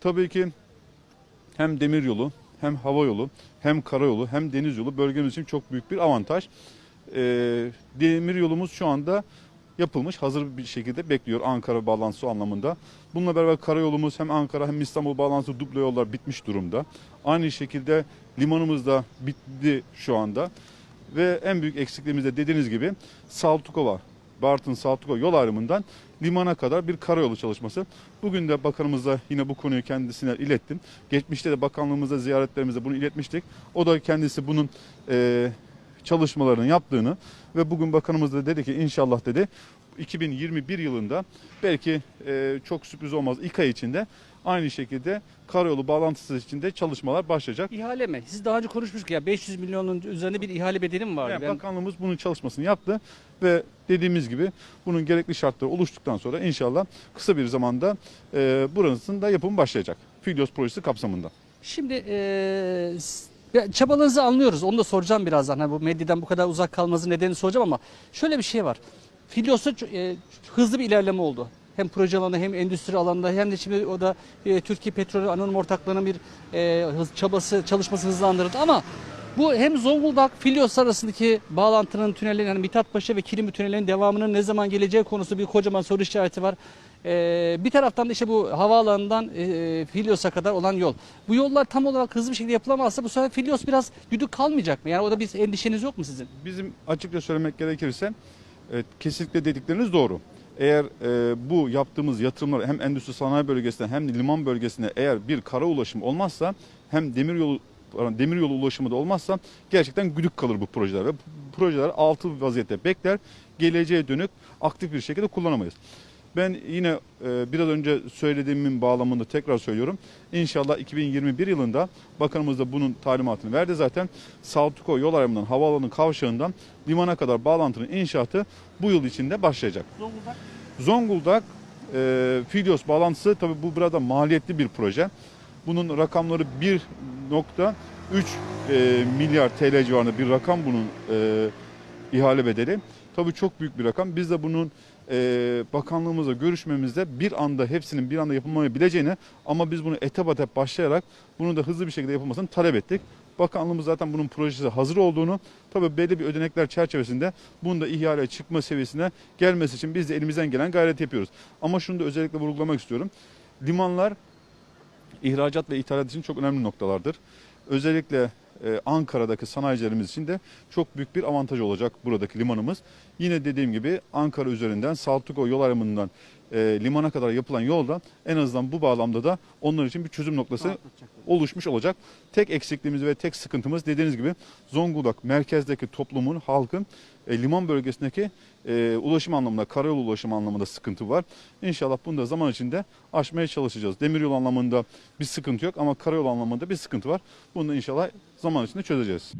Tabii ki hem demir yolu, hem hava yolu, hem karayolu, hem deniz yolu bölgemiz için çok büyük bir avantaj. Ee, demir yolumuz şu anda yapılmış, hazır bir şekilde bekliyor Ankara bağlantısı anlamında. Bununla beraber karayolumuz hem Ankara hem İstanbul bağlantısı duble yollar bitmiş durumda. Aynı şekilde limanımız da bitti şu anda. Ve en büyük eksikliğimiz de dediğiniz gibi Saltukova, Bartın Saltukova yol ayrımından limana kadar bir karayolu çalışması. Bugün de bakanımıza yine bu konuyu kendisine ilettim. Geçmişte de bakanlığımızda ziyaretlerimizde bunu iletmiştik. O da kendisi bunun eee çalışmalarını yaptığını ve bugün bakanımız da dedi ki inşallah dedi 2021 yılında belki e, çok sürpriz olmaz ilk ay içinde aynı şekilde karayolu bağlantısı içinde çalışmalar başlayacak. İhale mi? Siz daha önce konuşmuştuk ya 500 milyonun üzerinde bir ihale bedeli mi vardı? Yani Ben- bakanlığımız bunun çalışmasını yaptı ve dediğimiz gibi bunun gerekli şartları oluştuktan sonra inşallah kısa bir zamanda e, buranın da yapımı başlayacak. Filyos projesi kapsamında. Şimdi s- ya çabalarınızı anlıyoruz. Onu da soracağım birazdan. Hani bu medyadan bu kadar uzak kalması nedenini soracağım ama şöyle bir şey var. Filyos'ta e, hızlı bir ilerleme oldu. Hem proje alanında hem endüstri alanında hem de şimdi o da e, Türkiye Petrol Anonim Ortaklığı'nın bir e, hız, çabası çalışması hızlandırıldı ama bu hem Zonguldak Filyos arasındaki bağlantının tünellerin yani Mithatpaşa ve Kilimli tünellerin devamının ne zaman geleceği konusu bir kocaman soru işareti var. Ee, bir taraftan da işte bu havaalanından e, Filyos'a kadar olan yol. Bu yollar tam olarak hızlı bir şekilde yapılamazsa bu sefer Filyos biraz düdük kalmayacak mı? Yani o da bir endişeniz yok mu sizin? Bizim açıkça söylemek gerekirse evet, kesinlikle dedikleriniz doğru. Eğer e, bu yaptığımız yatırımlar hem endüstri sanayi bölgesine hem de liman bölgesine eğer bir kara ulaşım olmazsa hem demir yolu pardon, demir yolu ulaşımı da olmazsa gerçekten güdük kalır bu projeler ve bu projeler altı vaziyette bekler. Geleceğe dönük aktif bir şekilde kullanamayız. Ben yine e, biraz önce söylediğimin bağlamında tekrar söylüyorum. İnşallah 2021 yılında bakanımız da bunun talimatını verdi zaten. Saltuko yol ayrımından havaalanı kavşağından limana kadar bağlantının inşaatı bu yıl içinde başlayacak. Zonguldak. Zonguldak e, Filyos bağlantısı tabi bu burada maliyetli bir proje. Bunun rakamları 1.3 e, milyar TL civarında bir rakam bunun e, ihale bedeli. Tabii çok büyük bir rakam. Biz de bunun e, bakanlığımızla görüşmemizde bir anda hepsinin bir anda yapılmayabileceğini ama biz bunu etap etap başlayarak bunu da hızlı bir şekilde yapılmasını talep ettik. Bakanlığımız zaten bunun projesi hazır olduğunu, tabii belli bir ödenekler çerçevesinde bunun da ihale çıkma seviyesine gelmesi için biz de elimizden gelen gayret yapıyoruz. Ama şunu da özellikle vurgulamak istiyorum. Limanlar ihracat ve ithalat için çok önemli noktalardır. Özellikle e, Ankara'daki sanayicilerimiz için de çok büyük bir avantaj olacak buradaki limanımız. Yine dediğim gibi Ankara üzerinden Saltuko yol ayrımından e, limana kadar yapılan yolda en azından bu bağlamda da onlar için bir çözüm noktası oluşmuş olacak. Tek eksikliğimiz ve tek sıkıntımız dediğiniz gibi Zonguldak merkezdeki toplumun, halkın e, liman bölgesindeki ulaşım anlamında, karayolu ulaşım anlamında sıkıntı var. İnşallah bunu da zaman içinde aşmaya çalışacağız. Demiryolu anlamında bir sıkıntı yok ama karayolu anlamında bir sıkıntı var. Bunu da inşallah zaman içinde çözeceğiz.